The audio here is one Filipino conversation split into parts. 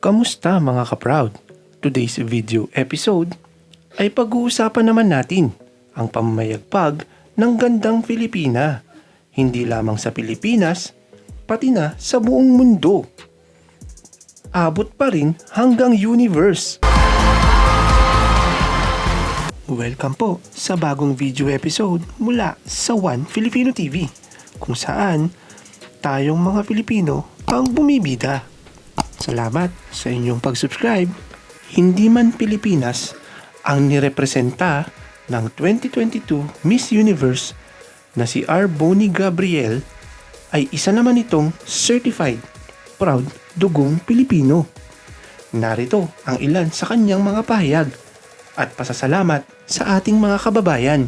Kamusta mga ka-proud? Today's video episode ay pag-uusapan naman natin ang pamamayagpag ng gandang Pilipina. Hindi lamang sa Pilipinas, pati na sa buong mundo. Abot pa rin hanggang universe. Welcome po sa bagong video episode mula sa One Filipino TV kung saan tayong mga Pilipino ang bumibida. Salamat sa inyong pag-subscribe. Hindi man Pilipinas ang nirepresenta ng 2022 Miss Universe na si R. Bonnie Gabriel ay isa naman itong certified proud dugong Pilipino. Narito ang ilan sa kanyang mga pahayag at pasasalamat sa ating mga kababayan.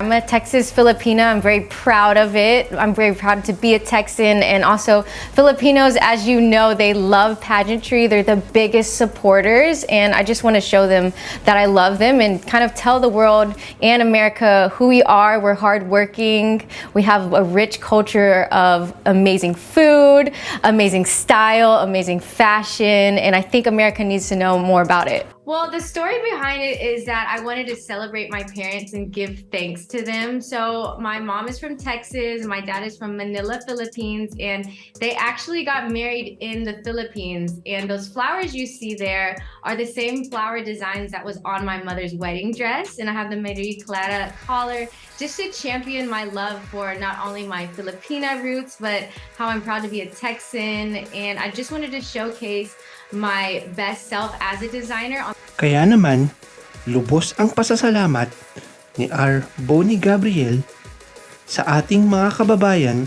I'm a Texas Filipina. I'm very proud of it. I'm very proud to be a Texan. And also, Filipinos, as you know, they love pageantry. They're the biggest supporters. And I just want to show them that I love them and kind of tell the world and America who we are. We're hardworking. We have a rich culture of amazing food, amazing style, amazing fashion. And I think America needs to know more about it. Well, the story behind it is that I wanted to celebrate my parents and give thanks to them. So, my mom is from Texas, my dad is from Manila, Philippines, and they actually got married in the Philippines. And those flowers you see there are the same flower designs that was on my mother's wedding dress. And I have the Marie Clara collar just to champion my love for not only my Filipina roots, but how I'm proud to be a Texan. And I just wanted to showcase my best self as a designer Kaya naman, lubos ang pasasalamat ni R. Bonnie Gabriel sa ating mga kababayan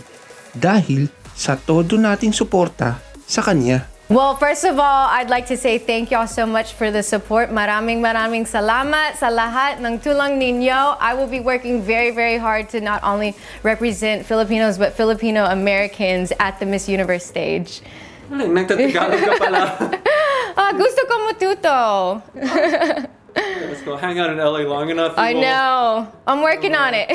dahil sa todo nating suporta sa kanya. Well, first of all, I'd like to say thank y'all so much for the support. Maraming maraming salamat sa lahat ng tulong ninyo. I will be working very, very hard to not only represent Filipinos, but Filipino Americans at the Miss Universe stage. Ano, nagtatagalog ka pala. Ah, gusto ko matuto. Let's go hang out in LA long enough. you I will- know. I'm working on it.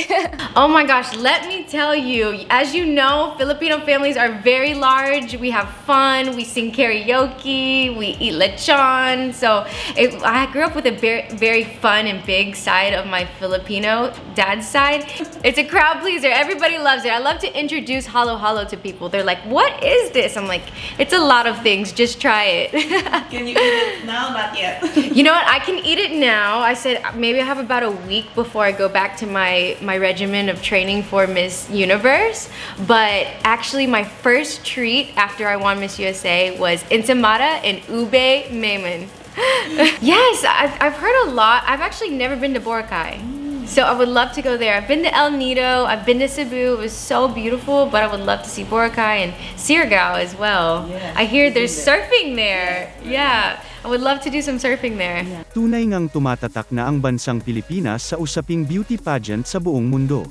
oh my gosh, let me tell you, as you know, Filipino families are very large. We have fun, we sing karaoke, we eat lechon. So it, I grew up with a very, very fun and big side of my Filipino dad's side. It's a crowd pleaser. Everybody loves it. I love to introduce Halo Halo to people. They're like, what is this? I'm like, it's a lot of things. Just try it. Can you eat it now? Not yet. You know what? I can eat it now. I said uh, maybe I have about a week before I go back to my my regimen of training for Miss Universe. But actually, my first treat after I won Miss USA was ensamada and ube memen. yes, I've, I've heard a lot. I've actually never been to Boracay. So I would love to go there. I've been to El Nido, I've been to Cebu. It was so beautiful, but I would love to see Boracay and Siargao as well. Yes, I hear there's there. surfing there. Yeah, I would love to do some surfing there. Tunay ngang tumatatak na ang bansang Pilipinas sa usaping beauty pageant sa buong mundo.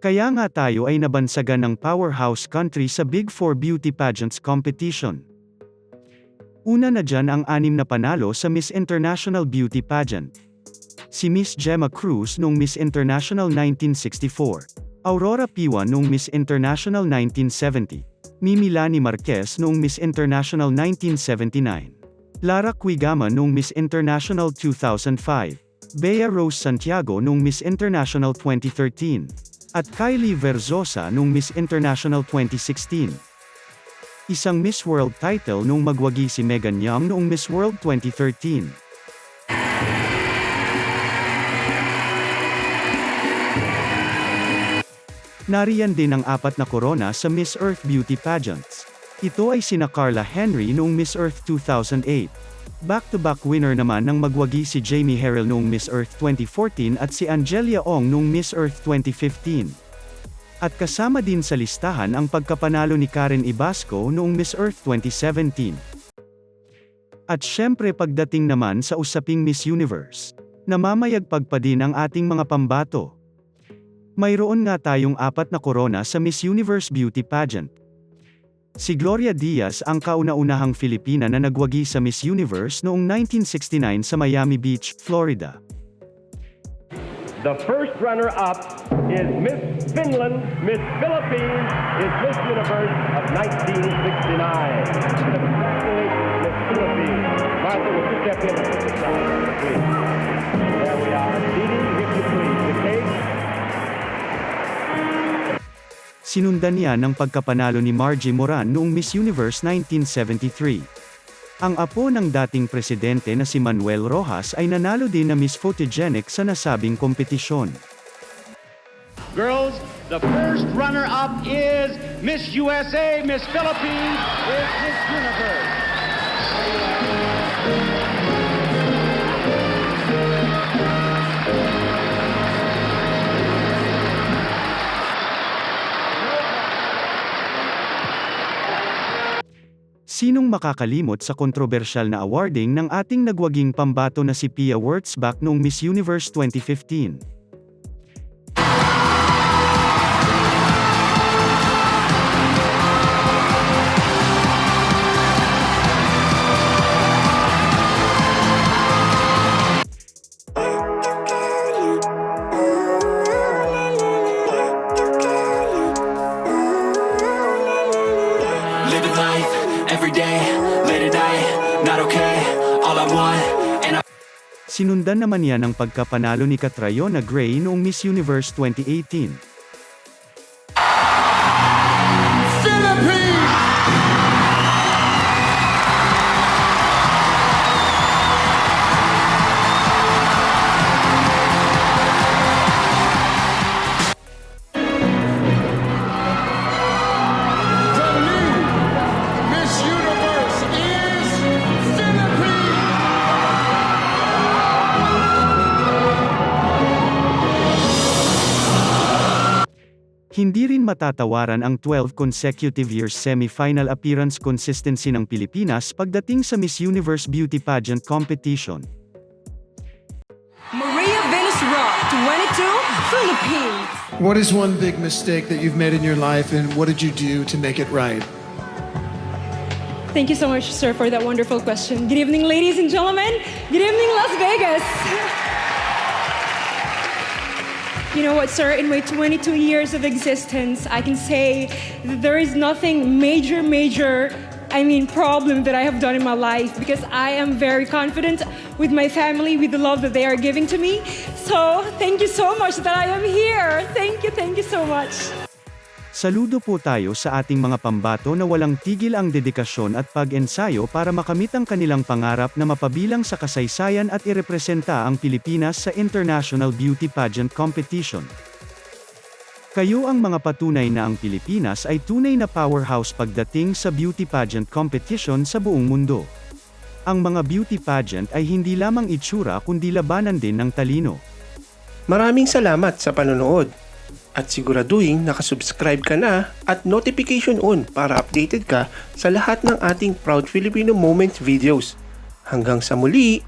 Kaya nga tayo ay nabansagan ng powerhouse country sa Big Four Beauty Pageants competition. Una na dyan ang anim na panalo sa Miss International Beauty Pageant. Si Miss Gemma Cruz noong Miss International 1964, Aurora Piwa noong Miss International 1970, Mimi Lani Marquez noong Miss International 1979, Lara Quigama noong Miss International 2005, Bea Rose Santiago noong Miss International 2013, at Kylie Verzosa noong Miss International 2016. Isang Miss World title nung magwagi si Megan Young noong Miss World 2013. Nariyan din ang apat na korona sa Miss Earth Beauty Pageants. Ito ay sina Carla Henry noong Miss Earth 2008. Back-to-back winner naman ng magwagi si Jamie Harrell noong Miss Earth 2014 at si Angelia Ong noong Miss Earth 2015. At kasama din sa listahan ang pagkapanalo ni Karen Ibasco noong Miss Earth 2017. At syempre pagdating naman sa usaping Miss Universe, namamayagpag pa din ang ating mga pambato. Mayroon nga tayong apat na korona sa Miss Universe Beauty Pageant. Si Gloria Diaz ang kauna-unahang Filipina na nagwagi sa Miss Universe noong 1969 sa Miami Beach, Florida. The first runner-up is Miss Finland. Miss Philippines is Miss Universe of 1969. Congratulations, Miss step in at the side, please. Sinundan niya ng pagkapanalo ni Margie Moran noong Miss Universe 1973. Ang apo ng dating presidente na si Manuel Rojas ay nanalo din na Miss Photogenic sa nasabing kompetisyon. Girls, the first runner-up is Miss USA, Miss Philippines, is Miss Universe. Sinong makakalimot sa kontrobersyal na awarding ng ating nagwaging pambato na si Pia Wurtzbach noong Miss Universe 2015? Day, late at night, not okay. All I want, and I Sinundan naman niya ng pagkapanalo ni Catriona Gray noong Miss Universe 2018. Hindi rin matatawaran ang 12 consecutive years semi-final appearance consistency ng Pilipinas pagdating sa Miss Universe Beauty Pageant competition. Maria Venus Rock, 22, Philippines. What is one big mistake that you've made in your life, and what did you do to make it right? Thank you so much, sir, for that wonderful question. Good evening, ladies and gentlemen. Good evening, Las Vegas. You know what, sir? In my 22 years of existence, I can say that there is nothing major, major, I mean, problem that I have done in my life because I am very confident with my family, with the love that they are giving to me. So, thank you so much that I am here. Thank you, thank you so much. Saludo po tayo sa ating mga pambato na walang tigil ang dedikasyon at pag-ensayo para makamit ang kanilang pangarap na mapabilang sa kasaysayan at irepresenta ang Pilipinas sa International Beauty Pageant Competition. Kayo ang mga patunay na ang Pilipinas ay tunay na powerhouse pagdating sa beauty pageant competition sa buong mundo. Ang mga beauty pageant ay hindi lamang itsura kundi labanan din ng talino. Maraming salamat sa panonood. At siguraduhin nakasubscribe ka na at notification on para updated ka sa lahat ng ating Proud Filipino Moments videos. Hanggang sa muli!